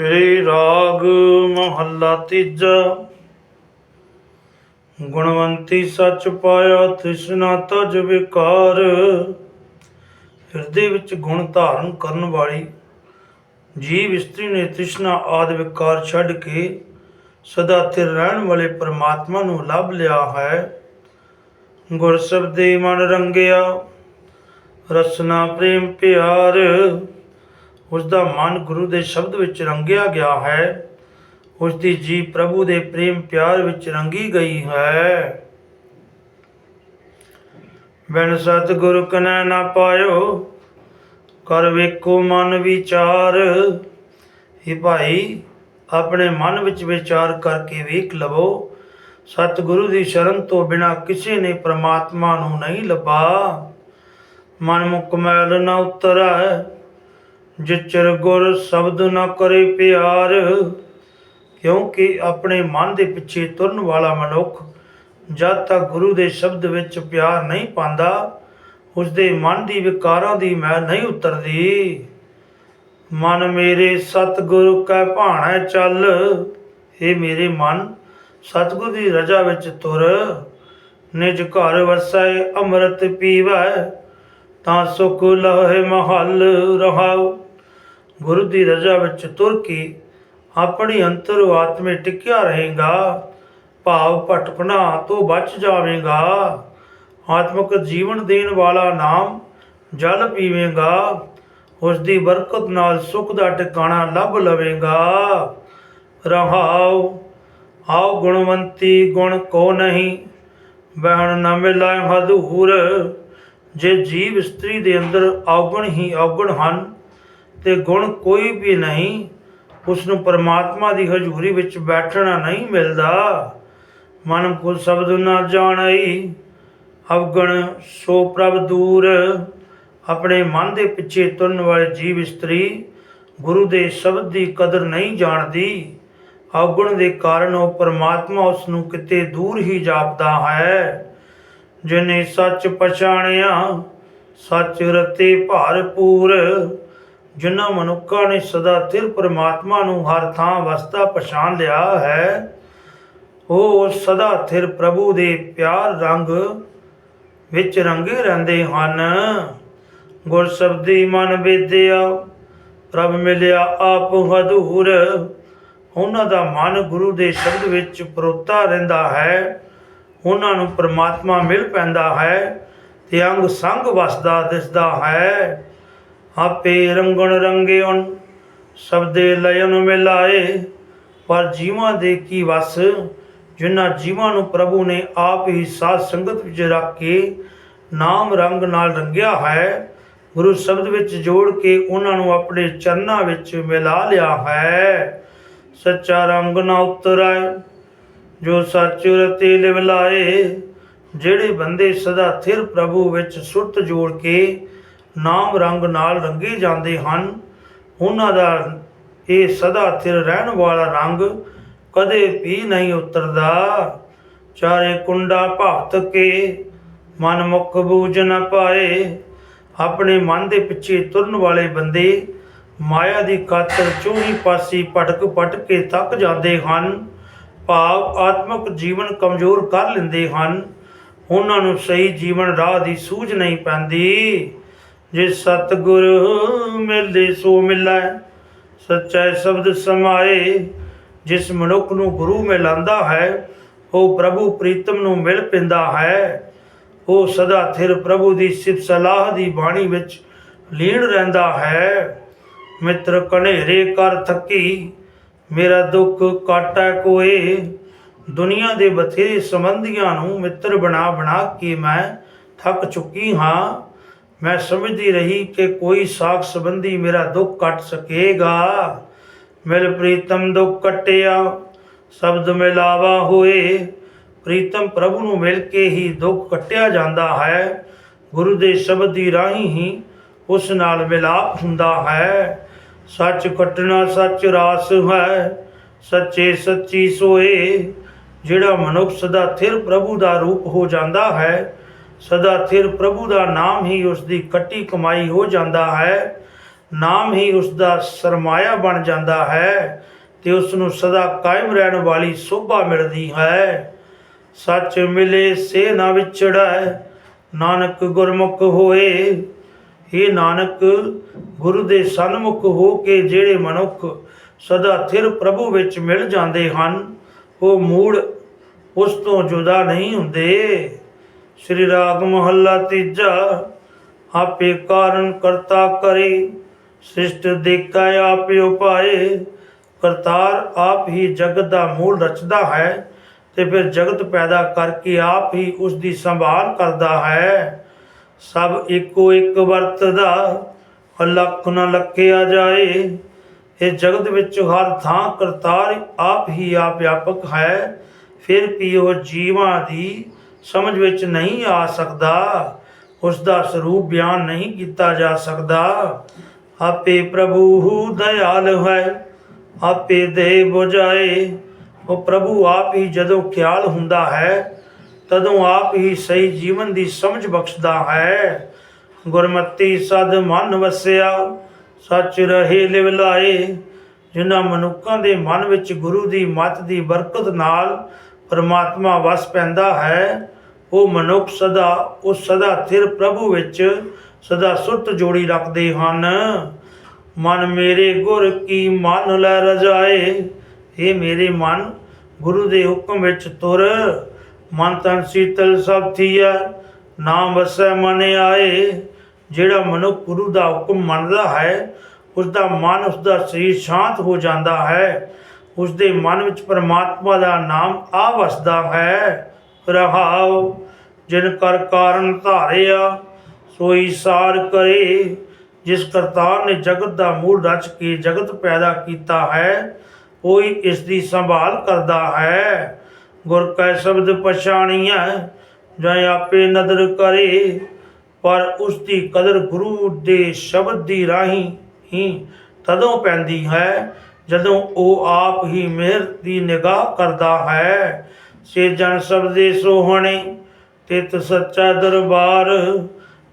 ਸ੍ਰੀ ਰਾਗ ਮਹੱਲਾ ਤੀਜਾ। ਗੁਣਵੰਤੀ ਸੱਚ ਪਾਇਆ ਤ੍ਰਿਸ਼ਨਾ ਤਜ ਵਿਕਾਰ। ਹਿਰਦੇ ਵਿੱਚ ਗੁਣ ਧਾਰਨ ਕਰਨ ਵਾਲੀ ਜੀਵ ਇਸਤਰੀ ਨੇ ਤ੍ਰਿਸ਼ਨਾ ਆਦਿ ਵਿਕਾਰ ਛੱਡ ਕੇ ਸਦਾ ਸਥਿਰ ਰਹਿਣ ਵਾਲੇ ਪ੍ਰਮਾਤਮਾ ਨੂੰ ਲੱਭ ਲਿਆ ਹੈ। ਗੁਰ ਸਬਦੇ ਮਨ ਰੰਗਿਆ, ਰਸਨਾ ਪ੍ਰੇਮ ਪਿਆਰ। ਉਸ ਦਾ ਮਨ ਗੁਰੂ ਦੇ ਸ਼ਬਦ ਵਿੱਚ ਰੰਗਿਆ ਗਿਆ ਹੈ। ਉਸ ਦੀ ਜੀ ਪ੍ਰਭੂ ਦੇ ਪ੍ਰੇਮ ਪਿਆਰ ਵਿੱਚ ਰੰਗੀ ਗਈ ਹੈ। ਬਿਨ ਸਤ ਗੁਰ ਕਨੈ ਨਾ ਪਾਇਓ, ਕਰ ਵੇਖੋ ਮਨ ਵਿਚਾਰ। ਹੀ ਭਾਈ, ਆਪਣੇ ਮਨ ਵਿੱਚ ਵਿਚਾਰ ਕਰਕੇ ਵੇਖ ਲਵੋ। ਸਤਿਗੁਰੂ ਦੀ ਸ਼ਰਨ ਤੋਂ ਬਿਨਾ ਕਿਸੇ ਨੇ ਪ੍ਰਮਾਤਮਾ ਨੂੰ ਨਹੀਂ ਲੱਭਾ। ਮਨ ਮੁਖ ਨਾ ਉਤਰੈ ਜਿਚਰ ਗੁਰ ਸ਼ਬਦ ਨਾ ਕਰੇ ਪਿਆਰ। ਕਿਉਂਕਿ ਆਪਣੇ ਮਨ ਦੇ ਪਿੱਛੇ ਤੁਰਨ ਵਾਲਾ ਮਨੁੱਖ ਜਦ ਤੱਕ ਗੁਰੂ ਦੇ ਸ਼ਬਦ ਵਿੱਚ ਪਿਆਰ ਨਹੀਂ ਪਾਉਂਦਾ ਉਸ ਦੇ ਮਨ ਦੀ ਵਿਕਾਰਾਂ ਦੀ ਮੈਲ ਨਹੀਂ ਉਤਰਦੀ। ਮਨ ਮੇਰੇ ਸਤਿਗੁਰੂ ਕੈ ਭਾਣੈ ਚੱਲ ਏ ਮੇਰੇ ਮਨ, ਸਤਿਗੁਰ ਦੀ ਰਜਾ ਵਿੱਚ ਤੁਰ। ਨਿਜ ਘਰ ਵਸੈ, ਅੰਮ੍ਰਿਤ ਪੀਵੈ, ਤਾਂ ਸੁਖ ਲਹੇ ਮਹਲ ਰਹਾਉ। ਗੁਰੂ ਦੀ ਰਜਾ ਵਿੱਚ ਤੁਰ ਕੇ ਆਪਣੀ ਅੰਤਰ ਆਤਮੇ ਟਿਕਿਆ ਰਹੇਗਾ। ਭਾਵ ਭਟਕਣਾ ਤੋਂ ਬਚ ਜਾਵੇਗਾ। ਆਤਮਿਕ ਜੀਵਨ ਦੇਣ ਵਾਲਾ ਨਾਮ ਜਲ ਪੀਵੇਂਗਾ। ਉਸ ਦੀ ਬਰਕਤ ਨਾਲ ਸੁਖ ਦਾ ਟਿਕਾਣਾ ਲੱਭ ਲਵੇਗਾ। ਰਹਾਉ, ਆਓ ਗੁਣਵੰਤੀ ਗੁਣ ਕੋ ਨਹੀਂ, ਬਹਿਣ ਨਾ ਮਿਲੈ ਹਦੂਰ ਜੇ ਜੀਵ ਇਸਤਰੀ ਦੇ ਅੰਦਰ ਔਗਣ ਹੀ ਔਗਣ ਹਨ ਤੇ ਗੁਣ ਕੋਈ ਵੀ ਨਹੀਂ ਉਸ ਨੂੰ ਪਰਮਾਤਮਾ ਦੀ ਹਜ਼ੂਰੀ ਵਿੱਚ ਬੈਠਣਾ ਨਹੀਂ ਮਿਲਦਾ। ਮਨ ਕੋ ਸ਼ਬਦ ਨਾ ਜਾਣਈ, ਅਵਗਣ ਸੋ ਪ੍ਰਭ ਦੂਰ। ਆਪਣੇ ਮਨ ਦੇ ਪਿੱਛੇ ਤੁਰਨ ਵਾਲੇ ਜੀਵ ਇਸਤਰੀ ਗੁਰੂ ਦੇ ਸ਼ਬਦ ਦੀ ਕਦਰ ਨਹੀਂ ਜਾਣਦੀ। ਅਵਗੁਣ ਦੇ ਕਾਰਨ ਉਹ ਪਰਮਾਤਮਾ ਉਸ ਨੂੰ ਕਿਤੇ ਦੂਰ ਹੀ ਜਾਪਦਾ ਹੈ। ਜਿਨੇ ਸੱਚ ਪਛਾਣਿਆ, ਸੱਚ ਰਤੇ ਭਰਪੂਰ ਜਿਨ੍ਹਾਂ ਮਨੁੱਖਾਂ ਨੇ ਸਦਾ ਤਿਰ ਪਰਮਾਤਮਾ ਨੂੰ ਹਰ ਥਾਂ ਵਸਦਾ ਪਛਾਣ ਲਿਆ ਹੈ, ਉਹ ਸਦਾ ਥਿਰ ਪ੍ਰਭੂ ਦੇ ਪਿਆਰ ਰੰਗ ਵਿੱਚ ਰੰਗੇ ਰਹਿੰਦੇ ਹਨ। ਗੁਰ ਸ਼ਬਦੀ ਮਨ ਵੇਦਿਆ, ਪ੍ਰਭ ਮਿਲਿਆ ਆਪ ਹਦੂਰ ਉਹਨਾਂ ਦਾ ਮਨ ਗੁਰੂ ਦੇ ਸ਼ਬਦ ਵਿੱਚ ਪਰੋਤਾ ਰਹਿੰਦਾ ਹੈ। ਉਹਨਾਂ ਨੂੰ ਪ੍ਰਮਾਤਮਾ ਮਿਲ ਪੈਂਦਾ ਹੈ ਤੇ ਅੰਗ ਸੰਗ ਵਸਦਾ ਦਿਸਦਾ ਹੈ। ਆਪੇ ਰੰਗਣ ਰੰਗਿਉਨ ਸਬਦੇ ਲਯਨ ਮਿਲਾਏ। ਪਰ ਜੀਵਾਂ ਦੇ ਕੀ ਵਸ, ਜਿਨ੍ਹਾਂ ਜੀਵਾਂ ਨੂੰ ਪ੍ਰਭੂ ਨੇ ਆਪ ਹੀ ਸਾਧ ਸੰਗਤ ਵਿੱਚ ਰੱਖ ਕੇ ਨਾਮ ਰੰਗ ਨਾਲ ਰੰਗਿਆ ਹੈ, ਗੁਰੂ ਸ਼ਬਦ ਵਿੱਚ ਜੋੜ ਕੇ ਉਹਨਾਂ ਨੂੰ ਆਪਣੇ ਚਰਨਾਂ ਵਿੱਚ ਮਿਲਾ ਲਿਆ ਹੈ। ਸੱਚਾ ਰੰਗ ਨਾ ਉਤਰੈ, ਜੋ ਸੱਚ ਰਤੇ ਲਿਵ ਜਿਹੜੇ ਬੰਦੇ ਸਦਾ ਥਿਰ ਪ੍ਰਭੂ ਵਿੱਚ ਸੁਰਤ ਜੋੜ ਕੇ ਨਾਮ ਰੰਗ ਨਾਲ ਰੰਗੇ ਜਾਂਦੇ ਹਨ। ਉਹਨਾਂ ਦਾ ਇਹ ਸਦਾ ਥਿਰ ਰਹਿਣ ਵਾਲਾ ਰੰਗ ਕਦੇ ਵੀ ਨਹੀਂ ਉਤਰਦਾ। ਚਾਰੇ ਕੁੰਡਾ ਭਗਤ ਕੇ ਮਨ ਮੁਖ ਬੂਝ ਨ ਪਾਏ। ਆਪਣੇ ਮਨ ਦੇ ਪਿੱਛੇ ਤੁਰਨ ਵਾਲੇ ਬੰਦੇ ਮਾਇਆ ਦੀ ਖਾਤਰ ਚੋਰੀ ਪਾਸੀ ਭਟਕ ਭਟਕ ਕੇ ਥੱਕ ਜਾਂਦੇ ਹਨ। ਭਾਵ ਆਤਮਿਕ ਜੀਵਨ ਕਮਜ਼ੋਰ ਕਰ ਲੈਂਦੇ ਹਨ। ਉਹਨਾਂ ਨੂੰ ਸਹੀ ਜੀਵਨ ਰਾਹ ਦੀ ਸੂਝ ਨਹੀਂ ਪੈਂਦੀ। ਜੇ ਸਤਿਗੁਰ ਮਿਲਦੇ ਸੋ ਮਿਲੈ ਸੱਚਾ ਸ਼ਬਦ ਸਮਾਏ, ਜਿਸ ਮਨੁੱਖ ਨੂੰ ਗੁਰੂ ਮਿਲਾਂਦਾ ਹੈ, ਉਹ ਪ੍ਰਭੂ ਪ੍ਰੀਤਮ ਨੂੰ ਮਿਲ ਪਿੰਦਾ ਹੈ। ਉਹ ਸਦਾ ਥਿਰ ਪ੍ਰਭੂ ਦੀ ਸਿਫਤ ਸਲਾਹ ਦੀ ਬਾਣੀ ਵਿੱਚ ਲੀਨ ਰਹਿੰਦਾ ਹੈ। ਮਿੱਤਰ ਕਨੇਰੇ ਕਰ ਥੱਕੀ, ਮੇਰਾ ਦੁੱਖ ਕਾਟੈ ਕੋਏ। ਦੁਨੀਆ ਦੇ ਬਥੇਰੇ ਸੰਬੰਧੀਆਂ ਨੂੰ ਮਿੱਤਰ ਬਣਾ ਬਣਾ ਕੇ ਮੈਂ ਥੱਕ ਚੁੱਕੀ ਹਾਂ। ਮੈਂ ਸਮਝਦੀ ਰਹੀ ਕਿ ਕੋਈ ਸਾਖ ਸੰਬੰਧੀ ਮੇਰਾ ਦੁੱਖ ਕੱਟ ਸਕੇਗਾ। ਮਿਲ ਪ੍ਰੀਤਮ ਦੁੱਖ ਕਟਿਆ, ਸ਼ਬਦ ਮਿਲਾਵਾ ਹੋਏ। ਪ੍ਰੀਤਮ ਪ੍ਰਭੂ ਨੂੰ ਮਿਲ ਕੇ ਹੀ ਦੁੱਖ ਕੱਟਿਆ ਜਾਂਦਾ ਹੈ। ਗੁਰੂ ਦੇ ਸ਼ਬਦ ਦੀ ਰਾਹੀਂ ਹੀ ਉਸ ਨਾਲ ਮਿਲਾਪ ਹੁੰਦਾ ਹੈ। ਸੱਚ ਕੱਟਣਾ ਸੱਚ ਰਾਸ ਹੈ, ਸੱਚੇ ਸੱਚੀ ਸੋਏ। ਜਿਹੜਾ ਮਨੁੱਖ ਸਦਾ ਥਿਰ ਪ੍ਰਭੂ ਦਾ ਰੂਪ ਹੋ ਜਾਂਦਾ ਹੈ ਸਦਾ ਥਿਰ ਪ੍ਰਭੂ ਦਾ ਨਾਮ ਹੀ ਉਸ ਦੀ ਕੱਟੀ ਕਮਾਈ ਹੋ ਜਾਂਦਾ ਹੈ, ਨਾਮ ਹੀ ਉਸ ਦਾ ਸਰਮਾਇਆ ਬਣ ਜਾਂਦਾ ਹੈ ਤੇ ਉਸ ਨੂੰ ਸਦਾ ਕਾਇਮ ਰਹਿਣ ਵਾਲੀ ਸੋਭਾ ਮਿਲਦੀ ਹੈ। ਸੱਚ ਮਿਲੇ ਸੇ ਨਾ ਵਿਛੜੈ, ਨਾਨਕ ਗੁਰਮੁਖ ਹੋਏ। ਇਹ ਨਾਨਕ, ਗੁਰੂ ਦੇ ਸਨਮੁਖ ਹੋ ਕੇ ਜਿਹੜੇ ਮਨੁੱਖ ਸਦਾ ਥਿਰ ਪ੍ਰਭੂ ਵਿੱਚ ਮਿਲ ਜਾਂਦੇ ਹਨ, ਉਹ ਮੂੜ ਉਸ ਤੋਂ ਜੁਦਾ ਨਹੀਂ ਹੁੰਦੇ। ਸ੍ਰੀ ਰਾਗ ਮਹੱਲਾ ਤੀਜਾ, ਆਪੇ ਕਾਰਨ ਕਰਤਾ ਕਰੇ ਸ੍ਰਿਸ਼ਟ ਦੇਖਾ ਆਪੇ ਉਪਾਏ। ਕਰਤਾਰ ਆਪ ਹੀ ਜਗਤ ਦਾ ਮੂਲ ਰਚਦਾ ਹੈ ਤੇ ਫਿਰ ਜਗਤ ਪੈਦਾ ਕਰਕੇ ਆਪ ਹੀ ਉਸ ਦੀ ਸੰਭਾਲ ਕਰਦਾ ਹੈ। ਸਭ ਇੱਕੋ ਇੱਕ ਵਰਤਦਾ, ਅਲੱਖ ਨ ਲੱਖਿਆ ਜਾਏ। ਇਹ ਜਗਤ ਵਿੱਚ ਹਰ ਥਾਂ ਕਰਤਾਰ ਆਪ ਹੀ ਆਪ ਵਿਆਪਕ ਹੈ। ਫਿਰ ਵੀ ਉਹ ਜੀਵਾਂ ਦੀ ਸਮਝ ਵਿੱਚ ਨਹੀਂ ਆ ਸਕਦਾ ਉਸ ਦਾ ਸਰੂਪ ਬਿਆਨ ਨਹੀਂ ਕੀਤਾ ਜਾ ਸਕਦਾ। ਆਪੇ ਪ੍ਰਭੂ ਦਇਆਲ ਹੈ, ਆਪੇ ਦੇ ਬੁਝਾਏ। ਉਹ ਪ੍ਰਭੂ ਆਪ ਹੀ ਜਦੋਂ ਖਿਆਲ ਹੁੰਦਾ ਹੈ, ਤਦੋਂ ਆਪ ਹੀ ਸਹੀ ਜੀਵਨ ਦੀ ਸਮਝ ਬਖਸ਼ਦਾ ਹੈ। ਗੁਰਮਤੀ ਸਦ ਮਨ ਵਸਿਆ, ਸੱਚ ਰਹੇ ਲਿਵਲਾਏ ਜਿਨ੍ਹਾਂ ਮਨੁੱਖਾਂ ਦੇ ਮਨ ਵਿੱਚ ਗੁਰੂ ਦੀ ਮੱਤ ਦੀ ਬਰਕਤ ਨਾਲ ਪਰਮਾਤਮਾ ਵਸ ਪੈਂਦਾ ਹੈ, ਉਹ ਮਨੁੱਖ ਸਦਾ ਉਸ ਸਦਾ ਥਿਰ ਪ੍ਰਭੂ ਵਿੱਚ ਸਦਾ ਸੁਰਤ ਜੋੜੀ ਰੱਖਦੇ ਹਨ। ਮਨ ਮੇਰੇ ਗੁਰ ਕੀ ਮਨ ਲੈ ਰਜਾਏ ਇਹ ਮੇਰੇ ਮਨ, ਗੁਰੂ ਦੇ ਹੁਕਮ ਵਿੱਚ ਤੁਰ। ਮਨ ਤਨ ਸੀਤਲ ਸਭ ਥੀਆ ਨਾਮ ਵਸੈ ਮਨ ਆਏ। ਜਿਹੜਾ ਮਨੁੱਖ ਗੁਰੂ ਦਾ ਹੁਕਮ ਮੰਨਦਾ ਹੈ ਉਸ ਦਾ ਮਨ ਉਸ ਦਾ ਸਰੀਰ ਸ਼ਾਂਤ ਹੋ ਜਾਂਦਾ ਹੈ। ਉਸ ਦੇ ਮਨ ਵਿੱਚ ਪਰਮਾਤਮਾ ਦਾ ਨਾਮ ਆ ਵਸਦਾ ਹੈ। ਰਹਾਉ, ਜਿਨ ਕਰ ਕਾਰਨ ਧਾਰਿਆ, ਸੋਈ ਸਾਰ ਕਰੇ। ਜਿਸ ਕਰਤਾਰ ਨੇ ਜਗਤ ਦਾ ਮੂਲ ਰਚ ਕੇ ਜਗਤ ਪੈਦਾ ਕੀਤਾ ਹੈ ਉਹੀ ਇਸ ਦੀ ਸੰਭਾਲ ਕਰਦਾ ਹੈ। ਗੁਰ ਕੈ ਸ਼ਬਦ ਪਛਾਣੀਐ, ਜੈ ਆਪੇ ਨਦਰ ਕਰੇ, ਪਰ ਉਸ ਦੀ ਕਦਰ ਗੁਰੂ ਦੇ ਸ਼ਬਦ ਦੀ ਰਾਹੀਂ ਹੀ ਤਦੋਂ ਪੈਂਦੀ ਹੈ ਜਦੋਂ ਉਹ ਆਪ ਹੀ ਮਿਹਰ ਦੀ ਨਿਗਾਹ ਕਰਦਾ ਹੈ, ਸੇ ਜਨ ਸਬਦੇ ਸੋਹਣੇ ਤਿਤ ਸੱਚਾ ਦਰਬਾਰ,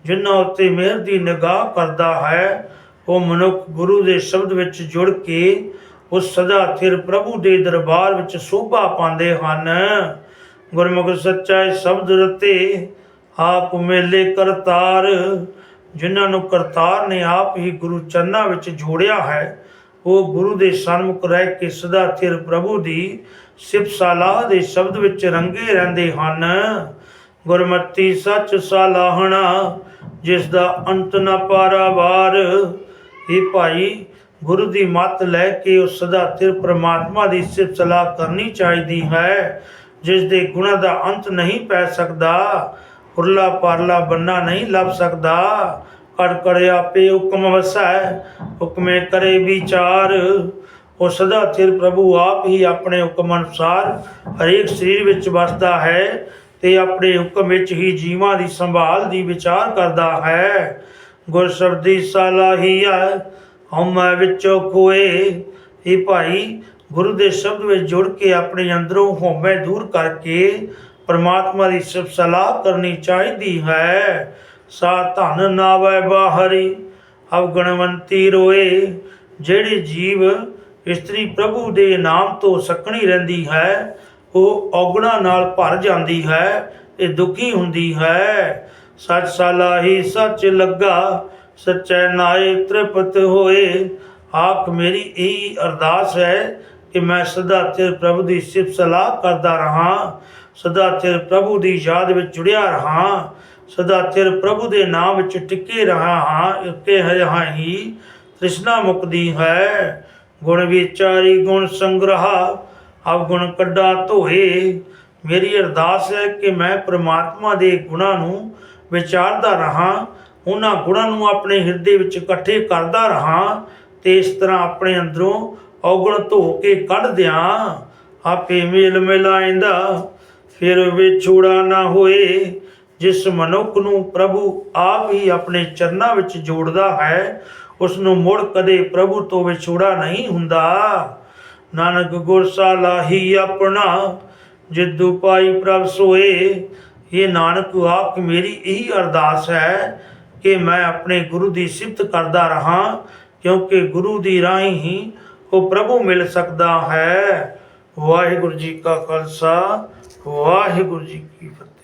ਜਿਨ੍ਹਾਂ ਉੱਤੇ ਮਿਹਰ ਦੀ ਨਿਗਾਹ ਕਰਦਾ ਹੈ, ਉਹ ਮਨੁੱਖ ਗੁਰੂ ਦੇ ਸ਼ਬਦ ਵਿੱਚ ਜੁੜ ਕੇ ਉਹ ਸਦਾ ਥਿਰ ਪ੍ਰਭੂ ਦੇ ਦਰਬਾਰ ਵਿੱਚ ਸੋਭਾ ਪਾਉਂਦੇ ਹਨ। ਗੁਰਮੁਖ ਸੱਚਾ ਸ਼ਬਦ ਰਤੇ ਆਪ ਮੇਲੇ ਕਰਤਾਰ, ਜਿਨ੍ਹਾਂ ਨੂੰ ਕਰਤਾਰ ਨੇ ਆਪ ਹੀ ਗੁਰੂ ਚਰਨਾਂ ਵਿੱਚ ਜੋੜਿਆ ਹੈ ਉਹ ਗੁਰੂ ਦੇ ਸਨਮੁਖ ਰਹਿ ਕੇ ਸਦਾ ਥਿਰ ਪ੍ਰਭੂ ਦੀ ਸਿਫਤ ਸਲਾਹ ਦੇ ਸ਼ਬਦ ਵਿੱਚ ਰੰਗੇ ਰਹਿੰਦੇ ਹਨ। ਗੁਰਮਤੀ ਸੱਚ ਸਲਾਹਣਾ, ਜਿਸ ਦਾ ਅੰਤ ਨ ਪਾਰਾਵਾਰ ਇਹ ਭਾਈ, ਗੁਰੂ ਦੀ ਮੱਤ ਲੈ ਕੇ ਉਸ ਸਦਾ ਥਿਰ ਪ੍ਰਮਾਤਮਾ ਦੀ ਸਿਫਤ ਸਲਾਹ ਕਰਨੀ ਚਾਹੀਦੀ ਹੈ, ਜਿਸ ਦੇ ਗੁਣਾਂ ਦਾ ਅੰਤ ਨਹੀਂ ਪੈ ਸਕਦਾ ਉਰਲਾ ਪਰਲਾ ਬੰਨਾ ਨਹੀਂ ਲੱਭ ਸਕਦਾ। ਕੜ ਕੜ ਆਪੇ ਹੁਕਮ ਵਸੈ, ਹੁਕਮੇ ਕਰੇ ਵਿਚਾਰ। ਉਹ ਸਦਾ ਥਿਰ ਪ੍ਰਭੂ ਆਪ ਹੀ ਆਪਣੇ ਹੁਕਮ ਅਨੁਸਾਰ ਹਰੇਕ ਸਰੀਰ ਵਿੱਚ ਵਸਦਾ ਹੈ ਤੇ ਆਪਣੇ ਹੁਕਮ ਵਿੱਚ ਹੀ ਜੀਵਾਂ ਦੀ ਸੰਭਾਲ ਦੀ ਵਿਚਾਰ ਕਰਦਾ ਹੈ। ਗੁਰ ਸ਼ਬਦੀ ਸਲਾਹੀਆ ਹਉਮੈ ਵਿੱਚੋਂ ਕੋਏ ਇਹ ਭਾਈ, ਗੁਰੂ ਦੇ ਸ਼ਬਦ ਵਿੱਚ ਜੁੜ ਕੇ ਆਪਣੇ ਅੰਦਰੋਂ ਹਉਮੈ ਦੂਰ ਕਰਕੇ ਪਰਮਾਤਮਾ ਦੀ ਸਿਫਤ ਸਲਾਹ ਕਰਨੀ ਚਾਹੀਦੀ ਹੈ। ਸਾ ਧਨ ਨਾਵੈ ਬਾਹਰੀ, ਅਵਗਣਵੰਤੀ ਰੋਏ। ਜਿਹੜੀ ਜੀਵ ਇਸਤਰੀ ਪ੍ਰਭੂ ਦੇ ਨਾਮ ਤੋਂ ਸਕਣੀ ਰਹਿੰਦੀ ਹੈ, ਉਹ ਔਗਣਾ ਨਾਲ ਭਰ ਜਾਂਦੀ ਹੈ, ਇਹ ਦੁਖੀ ਹੁੰਦੀ ਹੈ। ਸੱਚ ਸਲਾਹੀ ਸੱਚ ਲੱਗਾ, ਸੱਚੈ ਨਾਏ ਤ੍ਰਿਪਤ ਹੋਏ। ਆਖ ਮੇਰੀ ਇਹੀ ਅਰਦਾਸ ਹੈ ਕਿ ਮੈਂ ਸਦਾ ਤੇਰੇ ਪ੍ਰਭੂ ਦੀ ਸਿਫਤ ਸਲਾਹ ਕਰਦਾ ਰਹਾ, ਸਦਾ ਤੇਰੇ ਪ੍ਰਭੂ ਦੀ ਯਾਦ ਵਿੱਚ ਜੁੜਿਆ ਰਹਾ। ਸਦਾ ਤੇਰੇ ਪ੍ਰਭੂ ਦੇ ਨਾਮ ਵਿੱਚ ਟਿਕੇ ਰਹਾ ਹਾਂ, ਇੱਕੇ ਹਾਂ ਹੀ ਤ੍ਰਿਸ਼ਨਾ ਮੁਕਦੀ ਹੈ। ਗੁਣ ਵਿਚਾਰੀ ਗੁਣ ਸੰਗ੍ਰਹਾ ਅਬ ਗੁਣ ਕੱਢਾ ਧੋਏ। ਮੇਰੀ ਅਰਦਾਸ ਹੈ ਕਿ ਮੈਂ ਪ੍ਰਮਾਤਮਾ ਦੇ ਗੁਣਾਂ ਨੂੰ ਵਿਚਾਰਦਾ ਰਹਾ, ਉਹਨਾਂ ਗੁਣਾਂ ਨੂੰ ਆਪਣੇ ਹਿਰਦੇ ਵਿੱਚ ਇਕੱਠੇ ਕਰਦਾ ਰਹਾ, ਤੇ ਇਸ ਤਰ੍ਹਾਂ ਆਪਣੇ ਅੰਦਰੋਂ ਔਗਣ ਧੋ ਕੇ ਕੱਢ ਦਿਆਂ। ਆਪੇ ਮੇਲ ਮਿਲਾਇਂਦਾ ਫਿਰ ਵਿਛੋੜਾ ਨਾ ਹੋਏ। ਜਿਸ ਮਨੁੱਖ ਨੂੰ ਪ੍ਰਭੂ ਆਪ ਹੀ ਆਪਣੇ ਚਰਨਾਂ ਵਿੱਚ ਜੋੜਦਾ ਹੈ ਉਸ ਨੂੰ ਮੁੜ ਕਦੇ ਪ੍ਰਭੂ ਤੋਂ ਵਿਛੋੜਾ ਨਹੀਂ ਹੁੰਦਾ। ਨਾਨਕ ਗੁਰ ਸਾਲਾਹੀ ਆਪਣਾ ਜਿੱਦੂ ਪਾਈ ਪ੍ਰਭ ਸੋਏ, ਇਹ ਨਾਨਕ ਆਪ ਮੇਰੀ ਇਹੀ ਅਰਦਾਸ ਹੈ ਕਿ ਮੈਂ ਆਪਣੇ ਗੁਰੂ ਦੀ ਸਿਫਤ ਕਰਦਾ ਰਹਾ, ਕਿਉਂਕਿ ਗੁਰੂ ਦੀ ਰਾਹੀਂ ਹੀ ਉਹ ਪ੍ਰਭੂ ਮਿਲ ਸਕਦਾ ਹੈ। ਵਾਹਿਗੁਰੂ ਜੀ ਕਾ ਖਾਲਸਾ, ਵਾਹਿਗੁਰੂ ਜੀ ਕੀ ਫਤਿਹ।